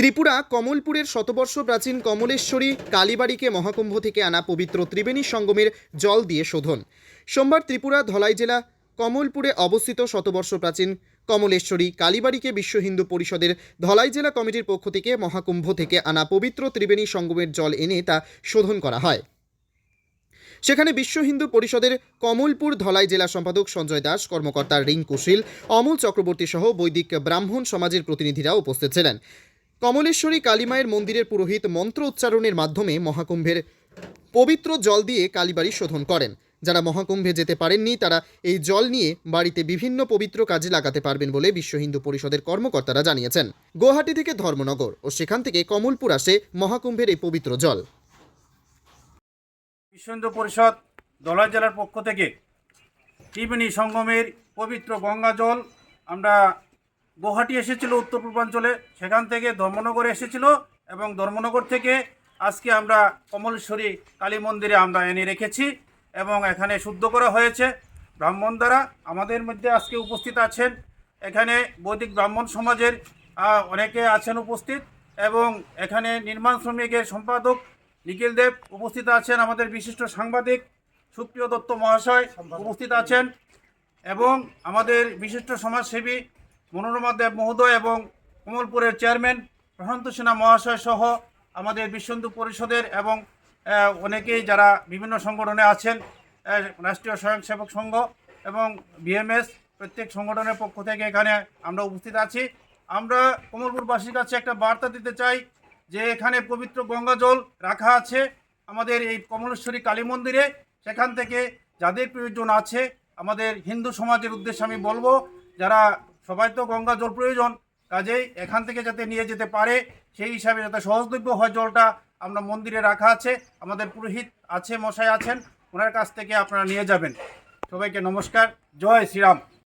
ত্রিপুরা কমলপুরের শতবর্ষ প্রাচীন কমলেশ্বরী কালীবাড়িকে মহাকুম্ভ থেকে আনা পবিত্র ত্রিবেণী সঙ্গমের জল দিয়ে শোধন। সোমবার ত্রিপুরা ধলাই জেলা কমলপুরে অবস্থিত শতবর্ষ প্রাচীন কমলেশ্বরী কালীবাড়িকে বিশ্ব হিন্দু পরিষদের ধলাই জেলা কমিটির পক্ষ থেকে মহাকুম্ভ থেকে আনা পবিত্র ত্রিবেণী সঙ্গমের জল এনে তা শোধন করা হয়। সেখানে বিশ্ব হিন্দু পরিষদের কমলপুর ধলাই জেলা সম্পাদক সঞ্জয় দাস, কর্মকর্তা রিঙ্কু শীল, অমল চক্রবর্তী সহ বৈদিক ব্রাহ্মণ সমাজের প্রতিনিধিরা উপস্থিত ছিলেন। কমলেশ্বরী কালীমায়ের মন্দিরের পুরোহিত মন্ত্র উচ্চারণের মাধ্যমে মহাকুম্ভের পবিত্র জল দিয়ে কালীবাড়ি শোধন করেন। যারা মহাকুম্ভে যেতে পারেননি, তারা এই জল নিয়ে বাড়িতে বিভিন্ন পবিত্র কাজে লাগাতে পারবেন বলে বিশ্ব হিন্দু পরিষদের কর্মকর্তারা জানিয়েছেন। গুয়াহাটি থেকে ধর্মনগর ও সেখান থেকে কমলপুর আসে মহাকুম্ভের এই পবিত্র জল। বিশ্ব হিন্দু পরিষদ দলাই জেলার পক্ষ থেকে ত্রিবেণী সঙ্গমের পবিত্র গঙ্গা জল আমরা গুয়াহাটি এসেছিল উত্তর পূর্বাঞ্চলে। সেখান থেকে ধর্মনগরে এসেছিল এবং ধর্মনগর থেকে আজকে আমরা কমলেশ্বরী কালী মন্দিরে আমরা এনে রেখেছি এবং এখানে শুদ্ধ করা হয়েছে। ব্রাহ্মণ দ্বারা আমাদের মধ্যে আজকে উপস্থিত আছেন। এখানে বৈদিক ব্রাহ্মণ সমাজের অনেকে আছেন উপস্থিত এবং এখানে নির্মাণ শ্রমিকের সম্পাদক নিখিল দেব উপস্থিত আছেন আমাদের বিশিষ্ট সাংবাদিক সুপ্রিয় দত্ত মহাশয় উপস্থিত আছেন এবং আমাদের বিশিষ্ট সমাজসেবী মনোরমা দেব মহোদয় এবং কমলপুরের চেয়ারম্যান প্রশান্ত সিনহা মহাশয় সহ আমাদের বিশ্বন্দু পরিষদের এবং অনেকেই যারা বিভিন্ন সংগঠনে আছেন রাষ্ট্রীয় স্বয়ংসেবক সংঘ এবং বিএমএস প্রত্যেক সংগঠনের পক্ষ থেকে এখানে আমরা উপস্থিত আছি। আমরা কমলপুরবাসীর কাছে একটা বার্তা দিতে চাই যে এখানে পবিত্র গঙ্গা জল রাখা আছে আমাদের এই কমলেশ্বরী কালী মন্দিরে। সেখান থেকে যাদের প্রয়োজন আছে আমাদের হিন্দু সমাজের উদ্দেশ্যে আমি বলব, যারা সবাই তো গঙ্গা জল প্রয়োজন। কাজেই এখান থেকে যাতে নিয়ে যেতে পারে, সেই হিসাবে যাতে সহজলভ্য হয় জলটা আমরা মন্দিরে রাখা আছে। আমাদের পুরোহিত আছে, মশাই আছেন, ওনার কাছ থেকে আপনারা নিয়ে যাবেন। সবাইকে নমস্কার। জয় শ্রীরাম।